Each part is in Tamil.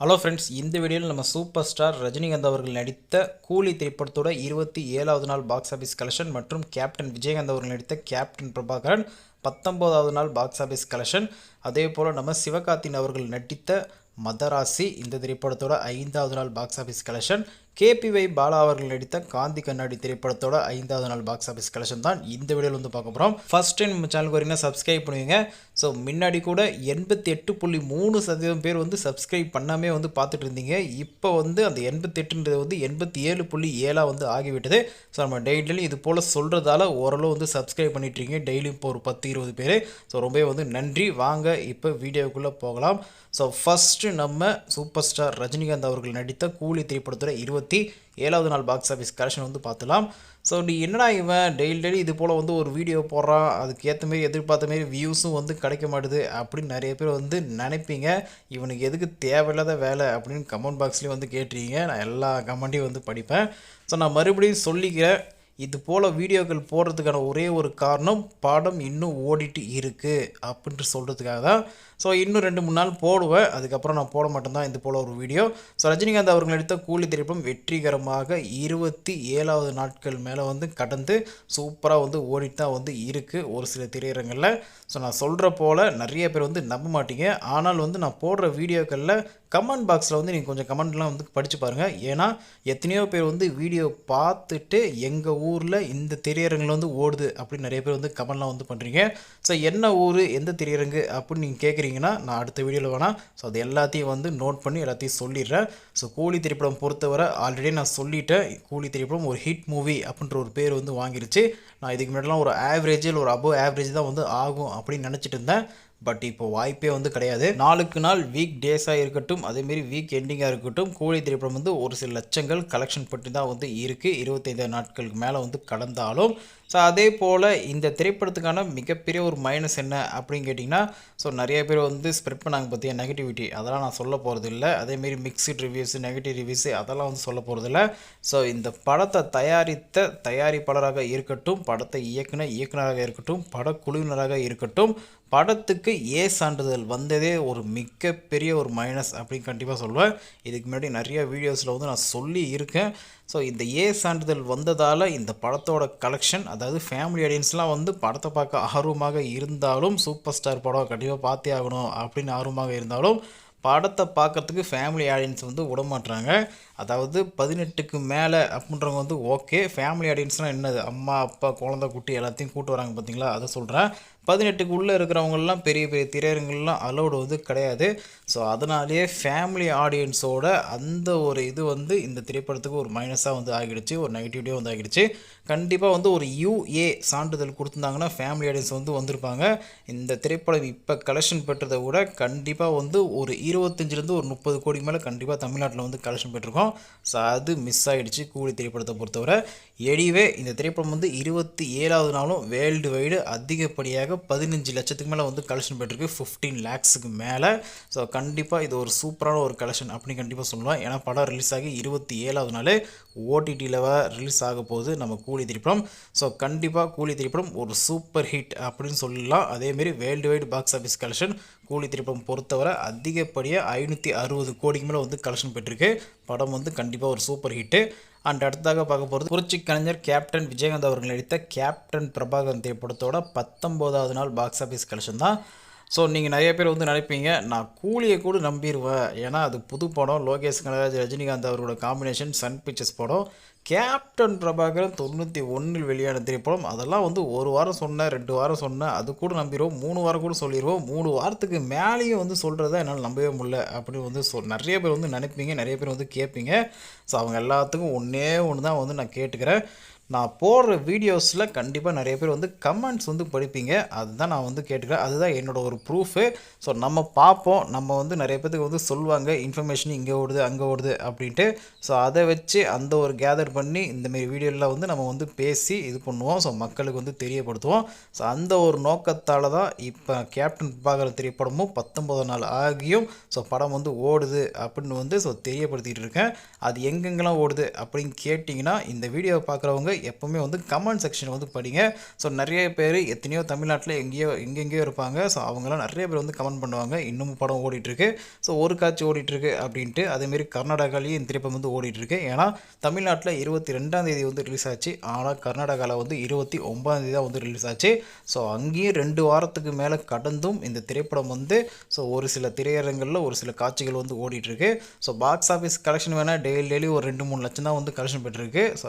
ஹலோ ஃப்ரெண்ட்ஸ் இந்த வீடியோவில் நம்ம சூப்பர் ஸ்டார் ரஜினிகாந்த் அவர்கள் நடித்த கூலி திரைப்படத்தோட இருபத்தி ஏழாவது நாள் பாக்ஸ் ஆஃபீஸ் கலெக்ஷன் மற்றும் கேப்டன் விஜயகாந்த் அவர்கள் நடித்த கேப்டன் பிரபாகரன் பத்தொம்போதாவது நாள் பாக்ஸ் ஆஃபீஸ் கலெக்ஷன் அதே போல் நம்ம சிவகார்த்தின் அவர்கள் நடித்த மதராசி இந்த திரைப்படத்தோட ஐந்தாவது நாள் box office collection KPY Bala அவர்கள் நடித்த காந்தி கண்ணாடி திரைப்படத்தோட ஐந்தாவது நாள் பாக்ஸ் ஆஃபீஸ் கலெக்ஷன் தான் இந்த வீடியோவில் வந்து பார்க்க போகிறோம் ஃபர்ஸ்ட் டைம் நம்ம சேனலுக்கு வரீங்கன்னா சப்ஸ்கிரைப் பண்ணுவீங்க. ஸோ முன்னாடி கூட எண்பத்தி எட்டு புள்ளி மூணு சதவீதம் பேர் வந்து சப்ஸ்கிரைப் பண்ணாமே வந்து பார்த்துட்டு இருந்தீங்க. இப்போ வந்து அந்த எண்பத்தெட்டுன்றது வந்து எண்பத்தி ஏழு புள்ளி ஏழாக வந்து ஆகிவிட்டது. ஸோ நம்ம டெய்லியும் இது போல் சொல்கிறதால ஓரளவு வந்து சப்ஸ்கிரைப் பண்ணிட்டுருக்கீங்க டெய்லியும் இப்போ ஒரு பத்து இருபது பேர். ஸோ ரொம்பவே வந்து நன்றி. வாங்க இப்போ வீடியோக்குள்ளே போகலாம். ஸோ ஃபஸ்ட்டு நம்ம சூப்பர் ஸ்டார் ரஜினிகாந்த் அவர்கள் நடித்த கூலி திரைப்படத்தோட இருபது இருபத்தி ஏழாவது நாள் பாக்ஸ் ஆஃபீஸ் கலெக்ஷன் வந்து பார்த்துலாம். ஸோ நீ என்னடா இவன்? டெய்லி டெய்லி இது போல் வந்து ஒரு வீடியோ போடுறான். அதுக்கு ஏற்ற மாரி எதிர்பார்த்த மாரி வியூஸும் வந்து கிடைக்க மாட்டுது அப்படின்னு நிறைய பேர் வந்து நினைப்பீங்க. இவனுக்கு எதுக்கு தேவையில்லாத வேலை அப்படின்னு கமெண்ட் பாக்ஸ்லேயும் வந்து கேட்டிருக்கீங்க. நான் எல்லா கமெண்ட்டையும் வந்து படிப்பேன். ஸோ நான் மறுபடியும் சொல்லிக்கிறேன். இது போல் வீடியோக்கள் போடுறதுக்கான ஒரே ஒரு காரணம் பாடம் இன்னும் ஓடிட்டு இருக்குது அப்படின்ட்டு சொல்கிறதுக்காக தான் ஸோ இன்னும் ரெண்டு மூணு நாள் போடுவேன். அதுக்கப்புறம் நான் போட மாட்டேன் தான் இது போல் ஒரு வீடியோ ஸோ ரஜினிகாந்த் அவர்கள் எடுத்த கூலி திரைப்படம் வெற்றிகரமாக இருபத்தி ஏழாவது நாட்கள் மேலே வந்து கடந்து சூப்பராக வந்து ஓடிட்டு தான் வந்து இருக்குது ஒரு சில திரையரங்களில். ஸோ நான் சொல்கிற போல் நிறைய பேர் வந்து நம்ப மாட்டீங்க. ஆனால் வந்து நான் போடுற வீடியோக்களில் கமெண்ட் பாக்ஸில் வந்து நீங்கள் கொஞ்சம் கமெண்ட்லாம் வந்து படித்து பாருங்கள் ஏன்னா எத்தனையோ பேர் வந்து வீடியோ பார்த்துட்டு எங்கள் ஊரில் இந்த திரையரங்கில் வந்து ஓடுது அப்படின்னு நிறைய பேர் வந்து கமெண்ட்லாம் வந்து பண்ணுறீங்க ஸோ என்ன ஊர் எந்த திரையரங்கு அப்படின்னு நீங்கள் கேட்குறீங்க கேட்குறீங்கன்னா நான் அடுத்த வீடியோவில் வேணால் ஸோ அது எல்லாத்தையும் வந்து நோட் பண்ணி எல்லாத்தையும் சொல்லிடுறேன். ஸோ கூலி திரைப்படம் பொறுத்தவரை ஆல்ரெடி நான் சொல்லிட்டேன். கூலி திரைப்படம் ஒரு ஹிட் மூவி அப்படின்ற ஒரு பேர் வந்து வாங்கிருச்சு. நான் இதுக்கு முன்னாடிலாம் ஒரு ஆவரேஜில் ஒரு அபோவ் ஆவரேஜ் தான் வந்து ஆகும் அப்படின்னு நினச்சிட்டு இருந்தேன். பட் இப்போ வாய்ப்பே வந்து கிடையாது. நாளுக்கு நாள் வீக் டேஸாக இருக்கட்டும் அதேமாரி வீக் எண்டிங்காக இருக்கட்டும் கோழி திரைப்படம் வந்து ஒரு சில லட்சங்கள் கலெக்ஷன் பட்டு தான் வந்து இருக்குது இருபத்தைந்து நாட்களுக்கு மேலே வந்து கடந்தாலும் ஸோ அதே போல் இந்த திரைப்படத்துக்கான மிகப்பெரிய ஒரு மைனஸ் என்ன அப்படின்னு கேட்டிங்கன்னா ஸோ நிறைய பேர் வந்து ஸ்ப்ரெட் பண்ணாங்க பார்த்தியா நெகட்டிவிட்டி அதெல்லாம் நான் சொல்ல போகிறது இல்லை அதேமாரி மிக்சட் ரிவ்யூஸ் நெகட்டிவ் ரிவ்யூஸ் அதெல்லாம் வந்து சொல்ல போகிறது இல்லை ஸோ இந்த படத்தை தயாரித்த தயாரிப்பாளராக இருக்கட்டும் படத்தை இயக்குன இயக்குனராக இருக்கட்டும் படக்குழுவினராக இருக்கட்டும் படத்துக்கு ஏ சான்றிதழ் வந்ததே ஒரு மிகப்பெரிய ஒரு மைனஸ் அப்படின்னு கண்டிப்பாக சொல்லுவேன். இதுக்கு முன்னாடி நிறைய வீடியோஸில் வந்து நான் சொல்லி இருக்கேன். ஸோ இந்த ஏ சான்றிதழ் வந்ததால் இந்த படத்தோட கலெக்ஷன் அதாவது ஃபேமிலி ஆடியன்ஸ்லாம் வந்து படத்தை பார்க்க ஆர்வமாக இருந்தாலும் சூப்பர் ஸ்டார் படம் கண்டிப்பாக பார்த்தே ஆகணும் அப்படின்னு ஆர்வமாக இருந்தாலும் படத்தை பார்க்கறதுக்கு ஃபேமிலி ஆடியன்ஸ் வந்து விட மாட்டுறாங்க அதாவது பதினெட்டுக்கு மேலே அப்படின்றவங்க வந்து ஓகே ஃபேமிலி ஆடியன்ஸ்னால் என்னது? அம்மா அப்பா குழந்த குட்டி எல்லாத்தையும் கூட்டு வராங்க பார்த்தீங்களா? அதை சொல்கிறேன் பதினெட்டுக்கு உள்ளே இருக்கிறவங்கெல்லாம் பெரிய பெரிய திரையரங்கள்லாம் அலௌடு வந்து கிடையாது. ஸோ அதனாலேயே ஃபேமிலி ஆடியன்ஸோட அந்த ஒரு இது வந்து இந்த திரைப்படத்துக்கு ஒரு மைனஸாக வந்து ஆகிடுச்சு ஒரு நெகட்டிவிட்டியாக வந்து ஆகிடுச்சு. கண்டிப்பாக வந்து ஒரு யூஏ சான்றிதழ் கொடுத்துருந்தாங்கன்னா ஃபேமிலி ஆடியன்ஸ் வந்து வந்திருப்பாங்க. இந்த திரைப்படம் இப்போ கலெக்ஷன் பெற்றதை விட கண்டிப்பாக வந்து ஒரு இருபத்தஞ்சிலேருந்து ஒரு முப்பது கோடி மேலே கண்டிப்பாக தமிழ்நாட்டில் வந்து கலெக்ஷன் பெற்றிருக்கோம். ஸோ அது மிஸ் ஆகிடுச்சு கூலி திரைப்படத்தை பொறுத்தவரை. எடிவே இந்த திரைப்படம் வந்து இருபத்தி ஏழாவது நாளும் வேர்ல்டு வைடு அதிகப்படியாக பதினஞ்சு லட்சத்துக்கு மேலே வந்து கலெக்ஷன் போயிட்டுருக்கு. ஃபிஃப்டீன் லேக்ஸுக்கு மேலே. ஸோ கண்டிப்பாக இது ஒரு சூப்பரான ஒரு கலெக்ஷன் அப்படின்னு கண்டிப்பாக சொல்லலாம். ஏன்னா படம் ரிலீஸ் ஆகி இருபத்தி ஏழாவது நாள் ஓடிடியில் ரிலீஸ் ஆக போகுது. நம்ம கூலி திரைப்படம். ஸோ கண்டிப்பாக கூலி திரைப்படம் ஒரு சூப்பர் ஹிட் அப்படின்னு சொல்லலாம். அதேமாரி world wide box office collection Coolie திரைப்படம் பொறுத்தவரை அதிகப்படியாக ஐநூற்றி அறுபது கோடிக்கு மேலே வந்து கலெக்ஷன் பெற்றிருக்கு படம் வந்து கண்டிப்பாக ஒரு சூப்பர் ஹிட்டு அண்ட் அடுத்தாக பார்க்க போகிறது புரட்சி கலைஞர் கேப்டன் விஜயகாந்த் அவர்கள் நடித்த கேப்டன் பிரபாகரன் திரைப்படத்தோட பத்தொம்போதாவது நாள் பாக்ஸ் ஆஃபீஸ் கலெக்ஷன் தான். ஸோ நீங்கள் நிறைய பேர் வந்து நினைப்பீங்க நான் கூலியை கூட நம்பிடுவேன் ஏன்னா அது புது படம். லோகேஷ் கனகராஜ் ரஜினிகாந்த் அவரோட காம்பினேஷன் சன் பிக்சர்ஸ் படம். கேப்டன் பிரபாகரன் தொண்ணூற்றி ஒன்றில் வெளியான திரைப்படம். அதெல்லாம் வந்து ஒரு வாரம் சொன்னேன் ரெண்டு வாரம் சொன்னேன் அது கூட நம்பிடுவோம். மூணு வாரம் கூட சொல்லிடுவோம் மூணு வாரத்துக்கு மேலேயும் வந்து சொல்கிறத என்னால் நம்பவே முடியல அப்படின்னு வந்து சொல் நிறைய பேர் வந்து நினைப்பீங்க நிறைய பேர் வந்து கேட்பீங்க. ஸோ அவங்க எல்லாத்துக்கும் ஒன்றே ஒன்று தான் வந்து நான் கேட்டுக்கிறேன். நான் போடுற வீடியோஸில் கண்டிப்பாக நிறைய பேர் வந்து கமெண்ட்ஸ் வந்து படிப்பீங்க. அதுதான் நான் வந்து கேட்டுக்கிறேன். அதுதான் என்னோடய ஒரு ப்ரூஃபு ஸோ நம்ம பார்ப்போம். நம்ம வந்து நிறைய பேருக்கு வந்து சொல்லுவாங்க இன்ஃபர்மேஷன் இங்கே ஓடுது அங்கே ஓடுது அப்படின்ட்டு. ஸோ அதை வச்சு அந்த ஒரு கேதர் பண்ணி இந்தமாரி வீடியோவில் வந்து நம்ம வந்து பேசி இது பண்ணுவோம். ஸோ மக்களுக்கு வந்து தெரியப்படுத்துவோம். ஸோ அந்த ஒரு நோக்கத்தால் தான் இப்போ கேப்டன் பிரபாகர் திரைப்படமும் பத்தொம்பது நாள் ஆகியும். ஸோ படம் வந்து ஓடுது அப்படின்னு வந்து ஸோ தெரியப்படுத்திகிட்டு இருக்கேன். அது எங்கெங்கெல்லாம் ஓடுது அப்படின்னு கேட்டிங்கன்னா இந்த வீடியோவை பார்க்குறவங்க எப்போவுமே வந்து கமெண்ட் செக்ஷன் வந்து படிங்க. ஸோ நிறைய பேர் எத்தனையோ தமிழ்நாட்டில் எங்கேயோ எங்கெங்கேயோ இருப்பாங்க. ஸோ அவங்களாம் நிறைய பேர் வந்து கமெண்ட் பண்ணுவாங்க. இன்னமும் படம் ஓடிட்டுருக்கு. ஸோ ஒரு காட்சி ஓடிட்டுருக்கு அப்படின்ட்டு அதேமாரி கர்நாடகாலேயும் இந்த திரைப்படம் வந்து ஓடிட்டுருக்கு. ஏன்னா தமிழ்நாட்டில் இருபத்தி ரெண்டாம் தேதி வந்து ரிலீஸ் ஆச்சு. ஆனால் கர்நாடகாவில் வந்து இருபத்தி ஒன்பதாம் தேதி தான் வந்து ரிலீஸ் ஆச்சு. ஸோ அங்கேயும் ரெண்டு வாரத்துக்கு மேலே கடந்தும் இந்த திரைப்படம் வந்து ஸோ ஒரு சில திரையரங்களில் ஒரு சில காட்சிகள் வந்து ஓடிட்டுருக்கு. ஸோ பாக்ஸ் ஆஃபீஸ் கலெக்ஷன் வேணால் டெய்லி டெய்லி ஒரு ரெண்டு மூணு லட்சம் தான் வந்து கலெக்ஷன் பெற்றிருக்கு. ஸோ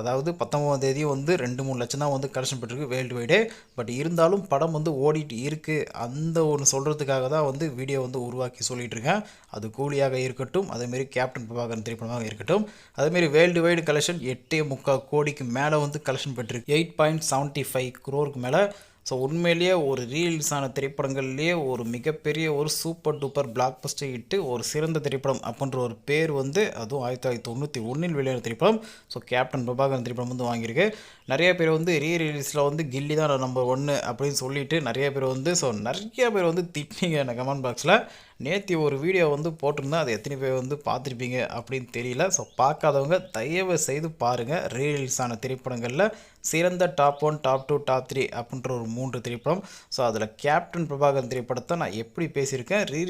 அதாவது பத்தொம்பதாம் தேதி வந்து ரெண்டு மூணு லட்சம் தான் வந்து கலெக்ஷன் பெற்றிருக்கு வேர்ல்டு வைடே பட் இருந்தாலும் படம் வந்து ஓடிட்டு இருக்குது அந்த ஒன்று சொல்கிறதுக்காக தான் வந்து வீடியோ வந்து உருவாக்கி சொல்லிகிட்டு இருக்கேன். அது கூலியாக இருக்கட்டும் அதேமாரி கேப்டன் பிரபாகரன் திரைப்படமாக இருக்கட்டும். அதேமாரி வேர்ல்டு வைடு கலெக்ஷன் எட்டே முக்கால் கோடிக்கு மேலே வந்து கலெக்ஷன் பெற்றிருக்கு. எயிட் பாயிண்ட் செவன்ட்டி ஃபைவ் க்ரோருக்கு மேலே ஸோ உண்மையிலேயே ஒரு ரீல்ஸான திரைப்படங்கள்லேயே ஒரு மிகப்பெரிய ஒரு சூப்பர் டூப்பர் பிளாக் பஸ்டர் இட்டு ஒரு சிறந்த திரைப்படம் அப்படின்ற ஒரு பேர் வந்து அதுவும் ஆயிரத்தி தொள்ளாயிரத்தி தொண்ணூற்றி ஒன்றில் வெளியான திரைப்படம். ஸோ கேப்டன் பிரபாகரன் திரைப்படம் வந்து வாங்கியிருக்கு. நிறைய பேர் வந்து ரீ ரிலீஸில் வந்து கில்லி தான் நம்பர் ஒன்று அப்படின்னு சொல்லிட்டு நிறைய பேர் வந்து ஸோ நிறைய பேர் வந்து திட்டிங்க எனக்கு கமெண்ட் பாக்ஸில் நேற்று ஒரு வீடியோ வந்து போட்டிருந்தேன் அது எத்தனை பேர் வந்து பார்த்துருப்பீங்க அப்படின்னு தெரியல. ஸோ பார்க்காதவங்க தயவு செய்து பாருங்கள் ரீலீஸான திரைப்படங்களில் சிறந்த top one top two top three அப்படின்ற ஒரு மூன்று திரைப்படம். ஸோ அதில் கேப்டன் பிரபாகரன் திரைப்படத்தை நான் எப்படி பேசியிருக்கேன்? ரீ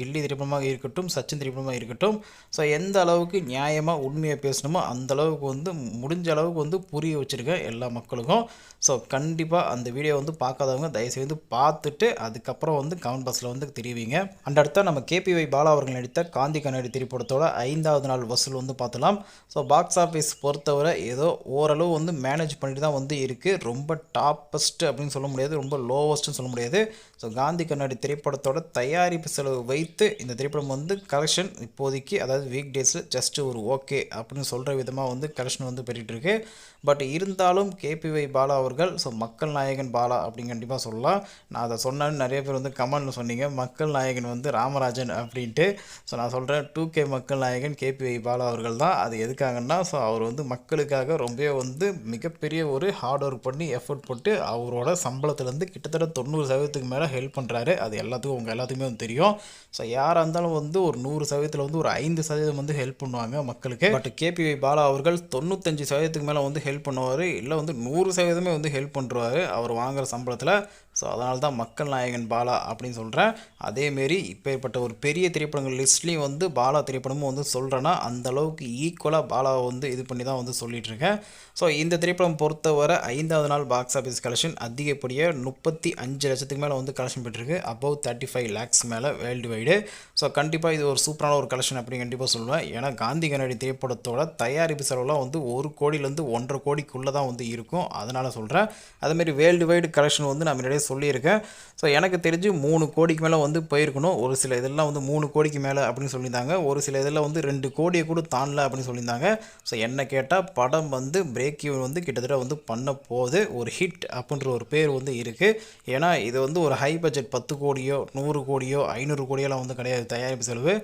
கில்லி திரைப்படமாக இருக்கட்டும் சச்சின் திரைப்படமாக இருக்கட்டும். ஸோ எந்த அளவுக்கு நியாயமாக உண்மையை பேசணுமோ அந்த அளவுக்கு வந்து முடிஞ்ச அளவுக்கு வந்து புரிய வச்சுருக்கேன் எல்லா மக்களுக்கும். ஸோ கண்டிப்பாக அந்த வீடியோ வந்து பார்க்காதவங்க தயவுசெய்து பார்த்துட்டு அதுக்கப்புறம் வந்து கமெண்ட் பாக்ஸில் வந்து தெரிவிங்க. அண்ட் அடுத்த நம்ம கேபிஒய் பாலா அவர்கள் நடித்த காந்தி கண்ணாடி திரைப்படத்தோட ஐந்தாவது நாள் வசூல் வந்து பார்த்தலாம் ஸோ பாக்ஸ் ஆஃபீஸ் பொறுத்தவரை ஏதோ ஓரளவு வந்து மேனேஜ் பண்ணிட்டு தான் வந்து இருக்குது ரொம்ப டாப்பஸ்ட் அப்படின்னு சொல்ல முடியாது. ரொம்ப லோவஸ்ட்னு சொல்ல முடியாது. ஸோ காந்தி கண்ணாடி திரைப்படத்தோட தயாரிப்பு செலவு வைத்து இந்த திரைப்படம் வந்து கலெக்ஷன் இப்போதைக்கு அதாவது வீக் டேஸில் ஜஸ்ட்டு ஒரு ஓகே அப்படின்னு சொல்கிற விதமாக வந்து கலெக்ஷன் வந்து பெறிகிட்டு இருக்கு. பட் இருந்தாலும் கேபிஒய் பாலா அவர்கள் ஸோ மக்கள் நாயகன் பாலா அப்படின்னு கண்டிப்பாக சொல்லலாம். நான் அதை சொன்னேன்னு நிறைய பேர் வந்து கமெண்ட்ல சொன்னீங்க. மக்கள் நாயகன் வந்து ராமராஜன் அப்படின்ட்டு. ஸோ நான் சொல்கிறேன் டூ கே மக்கள் நாயகன் கேபிஒய் பாலா அவர்கள் தான். அது எதுக்காகன்னா ஸோ அவர் வந்து மக்களுக்காக ரொம்பவே வந்து மிகப்பெரிய ஒரு ஹார்ட் ஒர்க் பண்ணி எஃபர்ட் போட்டு அவரோட சம்பளத்துலேருந்து கிட்டத்தட்ட தொண்ணூறு சதவீதத்துக்கு மேலே ஹெல்ப் பண்ணுறாரு அது எல்லாத்துக்கும் உங்கள் எல்லாத்துக்குமே வந்து தெரியும். ஸோ யாராக இருந்தாலும் வந்து ஒரு நூறு சதவீதத்தில் வந்து ஒரு ஐந்து சதவீதம் வந்து ஹெல்ப் பண்ணுவாங்க மக்களுக்கு. பட் கேபிஒய் பாலா அவர்கள் தொண்ணூத்தஞ்சு சதவீதத்துக்கு மேலே வந்து ஹெல்ப் பண்ணுவார். இல்லை வந்து நூறு சதவீதமே வந்து ஹெல்ப் பண்ணுறாரு அவர் வாங்குகிற சம்பளத்தில் ஸோ அதனால தான் மக்கள் நாயகன் பாலா அப்படின்னு சொல்கிறேன் அதேமாரி இப்பேற்பட்ட ஒரு பெரிய திரைப்படங்கள் லிஸ்ட்லேயும் வந்து பாலா திரைப்படமும் வந்து சொல்கிறேன்னா அந்த அளவுக்கு ஈக்குவலாக பாலாவை வந்து இது பண்ணி தான் வந்து சொல்லிகிட்ருக்கேன் இருக்கேன். ஸோ இந்த திரைப்படம் பொறுத்தவரை ஐந்தாவது நாள் பாக்ஸ் ஆஃபீஸ் கலெக்ஷன் அதிகப்படியாக முப்பத்தி அஞ்சு லட்சத்துக்கு மேலே வந்து கலெக்ஷன் பெற்றிருக்கு அபவ் தேர்ட்டி ஃபைவ் லேக்ஸ் மேலே வேர்ல்டு வைடு ஸோ கண்டிப்பாக இது ஒரு சூப்பரான ஒரு கலெக்ஷன் அப்படின்னு கண்டிப்பாக சொல்லுவேன். ஏன்னா காந்தி கண்ணாடி திரைப்படத்தோட தயாரிப்பு செலவுலாம் வந்து ஒரு கோடியிலேருந்து ஒன்றரை கோடிக்குள்ளே தான் வந்து இருக்கும். அதனால் சொல்கிறேன் அதேமாரி வேர்ல்டு வைடு கலெக்ஷன் வந்து நான் முன்னாடியே சொல்லியிருக்கேன். ஸோ எனக்கு தெரிஞ்சு மூணு கோடிக்கு மேலே வந்து போயிருக்கணும். ஒரு சில இதெல்லாம் வந்து மூணு கோடிக்கு மேலே அப்படின்னு சொல்லியிருந்தாங்க. ஒரு சில இதெல்லாம் வந்து ரெண்டு கோடியை கூட தாண்டல அப்படின்னு சொல்லியிருந்தாங்க. ஸோ என்ன கேட்டால் படம் வந்து பிரேக் ஈவன் வந்து கிட்டத்தட்ட வந்து பண்ண போகுது. ஒரு ஹிட் அப்படின்ற ஒரு பேர் வந்து இருக்குது ஏன்னா இது வந்து ஒரு ஹை பட்ஜெட் பத்து கோடியோ நூறு கோடியோ ஐநூறு கோடியெல்லாம் வந்து கிடையாது. தயாரிப்பு செலவு.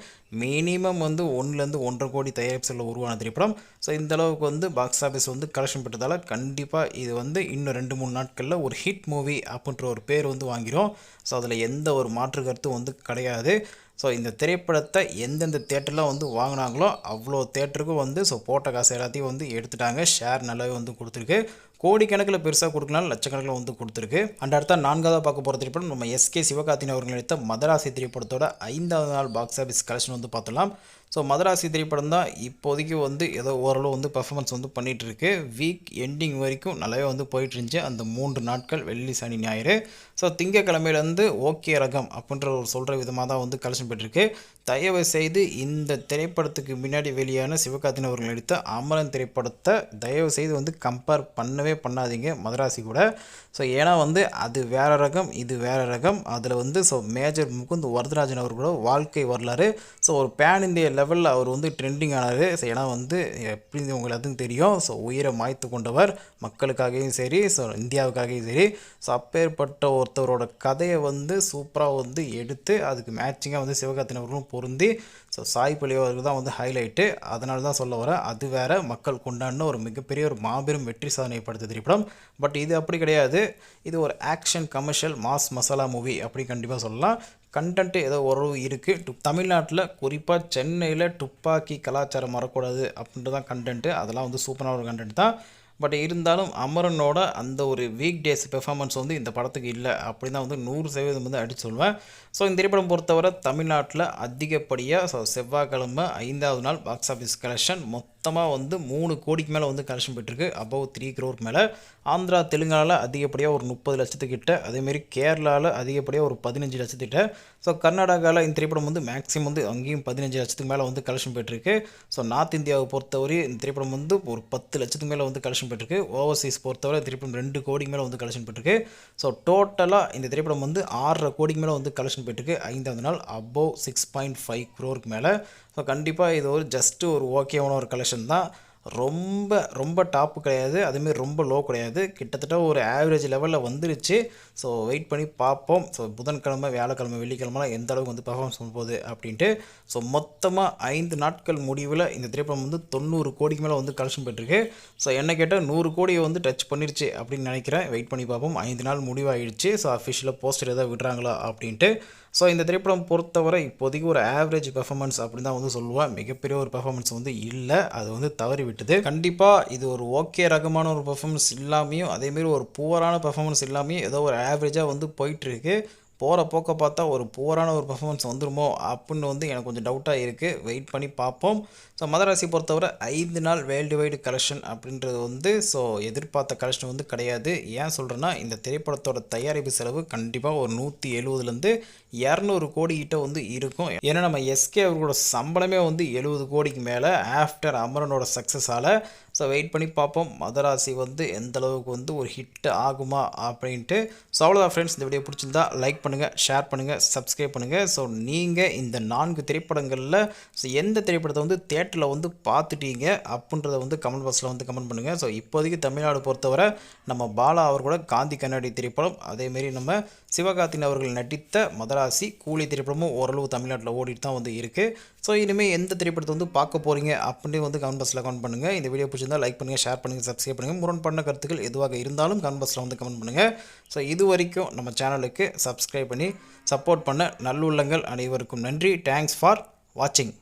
மினிமம் வந்து ஒன்றுலேருந்து ஒன்றரை கோடி தயாரிப்பு செல்ல உருவான திரைப்படம். ஸோ இந்த அளவுக்கு வந்து பாக்ஸ் ஆஃபீஸ் வந்து கலெக்ஷன் பெற்றதால் கண்டிப்பாக இது வந்து இன்னும் ரெண்டு மூணு நாட்களில் ஒரு ஹிட் மூவி அப்படின்ற ஒரு பேர் வந்து வாங்கிரும். ஸோ அதில் எந்த ஒரு மாற்று கருத்தும் வந்து கிடையாது. ஸோ இந்த திரைப்படத்தை எந்தெந்த தேட்டரில் வந்து வாங்கினாங்களோ அவ்வளோ தேட்டருக்கும் வந்து ஸோ போட்ட காசு எல்லாத்தையும் வந்து எடுத்துட்டாங்க. ஷேர் நல்லாவே வந்து கொடுத்துருக்கு. கோடிக்கணக்கில் பெருசாக கொடுக்கலாம் லட்சக்கணக்கில் வந்து கொடுத்துருக்கு. அண்ட் அடுத்த நான்காவது பார்க்க போகிற திரைப்படம் நம்ம எஸ்கே சிவகார்த்தின் அவர்கள் எடுத்த மதராசி திரைப்படத்தோட ஐந்தாவது நாள் பாக்ஸ் ஆஃபீஸ் கலெக்ஷன் வந்து பார்த்தலாம் ஸோ மதராசி திரைப்படம் தான் இப்போதைக்கு வந்து ஏதோ ஓரளவு வந்து பர்ஃபாமன்ஸ் வந்து பண்ணிகிட்ருக்கு வீக் எண்டிங் வரைக்கும் நல்லாவே வந்து போயிட்டு இருந்துச்சு. அந்த மூன்று நாட்கள் வெள்ளி சனி ஞாயிறு. ஸோ திங்கக்கிழமையிலேருந்து ஓகே ரகம் அப்படின்ற ஒரு சொல்கிற விதமாக தான் வந்து கலெக்ஷன் பெற்றிருக்கு தயவு செய்து இந்த திரைப்படத்துக்கு முன்னாடி வெளியான சிவகார்த்தின் அவர்கள் நடித்த அமரன் திரைப்படத்தை தயவு செய்து வந்து கம்பேர் பண்ணவே பண்ணாதீங்க மதராசி கூட. ஸோ ஏன்னா வந்து அது வேற ரகம் இது வேற ரகம். அதில் வந்து ஸோ மேஜர் முகுந்த் வரதராஜன் அவர்களோட வாழ்க்கை வரலாறு. ஸோ ஒரு பேன் இந்திய லெவலில் அவர் வந்து ட்ரெண்டிங் ஆனார் ஸோ ஏன்னா வந்து எப்படி உங்களுக்கு அதுவும் தெரியும் ஸோ உயிரை மாய்த்து கொண்டவர் மக்களுக்காகவும் சரி ஸோ இந்தியாவுக்காகவும் சரி. ஸோ அப்பேற்பட்ட ஒருத்தவரோட கதையை வந்து சூப்பராக வந்து எடுத்து அதுக்கு மேட்சிங்காக வந்து சிவகார்த்தினவர்களும் பொருந்தி ஸோ சாய் பள்ளி தான் வந்து ஹைலைட்டு அதனால தான் சொல்ல வரேன் அது வேறு மக்கள் கொண்டாடின ஒரு மிகப்பெரிய ஒரு மாபெரும் வெற்றி சாதனை படுத்த திரைப்படம் பட் இது அப்படி கிடையாது. இது ஒரு action commercial mass masala movie அப்படி கண்டிப்பாக சொல்லலாம். கண்டென்ட் ஏதோ ஓரளவு இருக்குது தமிழ்நாட்டில் குறிப்பாக சென்னையில் துப்பாக்கி கலாச்சாரம் வரக்கூடாது அப்படின்ட்டு தான் கண்டென்ட்டு அதெல்லாம் வந்து சூப்பரான ஒரு கண்டென்ட் தான். பட் இருந்தாலும் அமரனோட அந்த ஒரு வீக் டேஸ் பெர்ஃபார்மன்ஸ் வந்து இந்த படத்துக்கு இல்லை. அப்படி தான் வந்து நூறு சதவீதம் வந்து அடிச்சு சொல்வேன். ஸோ இந்த திரைப்படம் பொறுத்தவரை தமிழ்நாட்டில் அதிகப்படியாக ஸோ செவ்வாய்க்கிழமை ஐந்தாவது நாள் பாக்ஸ் ஆஃபீஸ் கலெக்ஷன் மொத்தமாக வந்து மூணு கோடிக்கு மேலே வந்து கலெக்ஷன் போயிட்டுருக்கு. அபவ் த்ரீ க்ரோருக்கு மேலே. ஆந்திரா தெலுங்கானாவில் அதிகப்படியாக ஒரு முப்பது லட்சத்துக்கிட்ட. அதேமாரி கேரளாவில் அதிகப்படியாக ஒரு பதினஞ்சு லட்சத்துக்கிட்ட. ஸோ கர்நாடகாவில் இந்த திரைப்படம் வந்து மேக்ஸிமம் வந்து அங்கேயும் பதினஞ்சு லட்சத்துக்கு மேலே வந்து கலெக்ஷன் போயிட்டுருக்கு. ஸோ நார்த் இந்தியாவை பொறுத்தவரை இந்த திரைப்படம் வந்து ஒரு பத்து லட்சத்துக்கு மேலே வந்து கலெக்ஷன் போயிட்டுருக்கு. ஓவர்சீஸ் பொறுத்தவரை திரைப்படம் ரெண்டு கோடிக்கு மேலே வந்து கலெக்ஷன் போயிட்டுருக்கு. ஸோ டோட்டலாக இந்த திரைப்படம் வந்து ஆறரை கோடிக்கு மேலே வந்து கலெக்ஷன் போயிட்டுருக்கு. ஐந்தாவது நாள் அபோவ் சிக்ஸ் பாயிண்ட் ஃபைவ் க்ரோருக்கு மேலே. ஸோ கண்டிப்பாக இது ஒரு ஜஸ்ட்டு ஒரு ஓகேவான ஒரு கலெக்ஷன் தான் ரொம்ப ரொம்ப டாப்பு கிடையாது. அதுமாரி ரொம்ப லோ கிடையாது. கிட்டத்தட்ட ஒரு ஆவரேஜ் லெவலில் வந்துருச்சு. ஸோ வெயிட் பண்ணி பார்ப்போம். ஸோ புதன்கிழமை வியாழக்கிழமை வெள்ளிக்கிழமெலாம் எந்த அளவுக்கு வந்து பர்ஃபார்மன்ஸ் பண்ண போகுது அப்படின்ட்டு. ஸோ மொத்தமாக ஐந்து நாட்கள் முடிவில் இந்த திரைப்படம் வந்து தொண்ணூறு கோடிக்கு மேலே வந்து கலெக்ஷன் போயிட்டுருக்கு. ஸோ என்ன கேட்டால் நூறு கோடியை வந்து டச் பண்ணிருச்சு அப்படின்னு நினைக்கிறேன். வெயிட் பண்ணி பார்ப்போம். ஐந்து நாள் முடிவாயிடுச்சு. ஸோ அஃபிஷியலாக போஸ்டர் எதாவது விடுறாங்களா அப்படின்ட்டு. ஸோ இந்த திரைப்படம் பொறுத்தவரை இப்போதைக்கு ஒரு ஆவரேஜ் பெர்ஃபார்மன்ஸ் அப்படின்னு தான் வந்து சொல்லுவேன். மிகப்பெரிய ஒரு பெர்ஃபார்மன்ஸ் வந்து இல்லை. அது வந்து தவறி விட்டது கண்டிப்பாக இது ஒரு ஓகே ரகமான ஒரு பெர்ஃபார்மன்ஸ் இல்லாமையும் அதேமாரி ஒரு புவரான பெர்ஃபார்மன்ஸ் இல்லாமையும் ஏதோ ஒரு ஆவரேஜாக வந்து போயிட்டுருக்கு. போகிற போக்க பார்த்தா ஒரு புவரான ஒரு பெர்ஃபார்மன்ஸ் வந்துருமோ அப்படின்னு வந்து எனக்கு கொஞ்சம் டவுட்டாக இருக்குது வெயிட் பண்ணி பார்ப்போம். ஸோ மதராசி பொறுத்தவரை ஐந்து நாள் வேர்ல்டு வைடு கலெக்ஷன் அப்படின்றது வந்து ஸோ எதிர்பார்த்த கலெக்ஷன் வந்து கிடையாது. ஏன் சொல்கிறேன்னா இந்த திரைப்படத்தோட தயாரிப்பு செலவு கண்டிப்பாக ஒரு நூற்றி எழுபதுலேருந்து இரநூறு கோடி கிட்ட வந்து இருக்கும். ஏன்னா நம்ம எஸ்கே அவர்களோட சம்பளமே வந்து எழுபது கோடிக்கு மேலே ஆஃப்டர் அமரனோட சக்ஸஸால் ஸோ வெயிட் பண்ணி பார்ப்போம். மதராசி வந்து எந்த அளவுக்கு வந்து ஒரு ஹிட் ஆகுமா அப்படின்ட்டு. ஸோ அவ்வளோதான் ஃப்ரெண்ட்ஸ் இந்த வீடியோ பிடிச்சிருந்தா லைக் பண்ணுங்கள் ஷேர் பண்ணுங்கள் சப்ஸ்கிரைப் பண்ணுங்கள் ஸோ நீங்கள் இந்த நான்கு திரைப்படங்களில் ஸோ எந்த திரைப்படத்தை வந்து தேட்டரில் வந்து பார்த்துட்டீங்க அப்படின்றத வந்து கமெண்ட் பாக்ஸில் வந்து கமெண்ட் பண்ணுங்கள் ஸோ இப்போதைக்கு தமிழ்நாடு பொறுத்தவரை நம்ம பாலா அவர்களோட காந்தி கண்ணாடி திரைப்படம் அதேமாரி நம்ம சிவகார்த்தின் அவர்கள் நடித்த மதராசி கூலி திரைப்படமும் ஓரளவு தமிழ்நாட்டில் ஓடிட்டு தான் வந்து இருக்குது ஸோ இனிமேல் எந்த திரைப்படத்தை வந்து பார்க்க போகிறீங்க அப்படின்னு வந்து கமெண்ட் பாக்ஸில் கமெண்ட் பண்ணுங்கள் இந்த வீடியோ பிடிச்சிருந்தால் லைக் பண்ணுங்கள் ஷேர் பண்ணுங்கள் சப்ஸ்கிரைப் பண்ணுங்கள் முரண்பண்ண கருத்துக்கள் எதுவாக இருந்தாலும் கமெண்ட் பாக்ஸில் வந்து கமெண்ட் பண்ணுங்கள் ஸோ இது வரைக்கும் நம்ம சேனலுக்கு சப்ஸ்கிரைப் பண்ணி சப்போர்ட் பண்ண நல்லுள்ளங்கள் அனைவருக்கும் நன்றி. தேங்க்ஸ் ஃபார் வாட்சிங்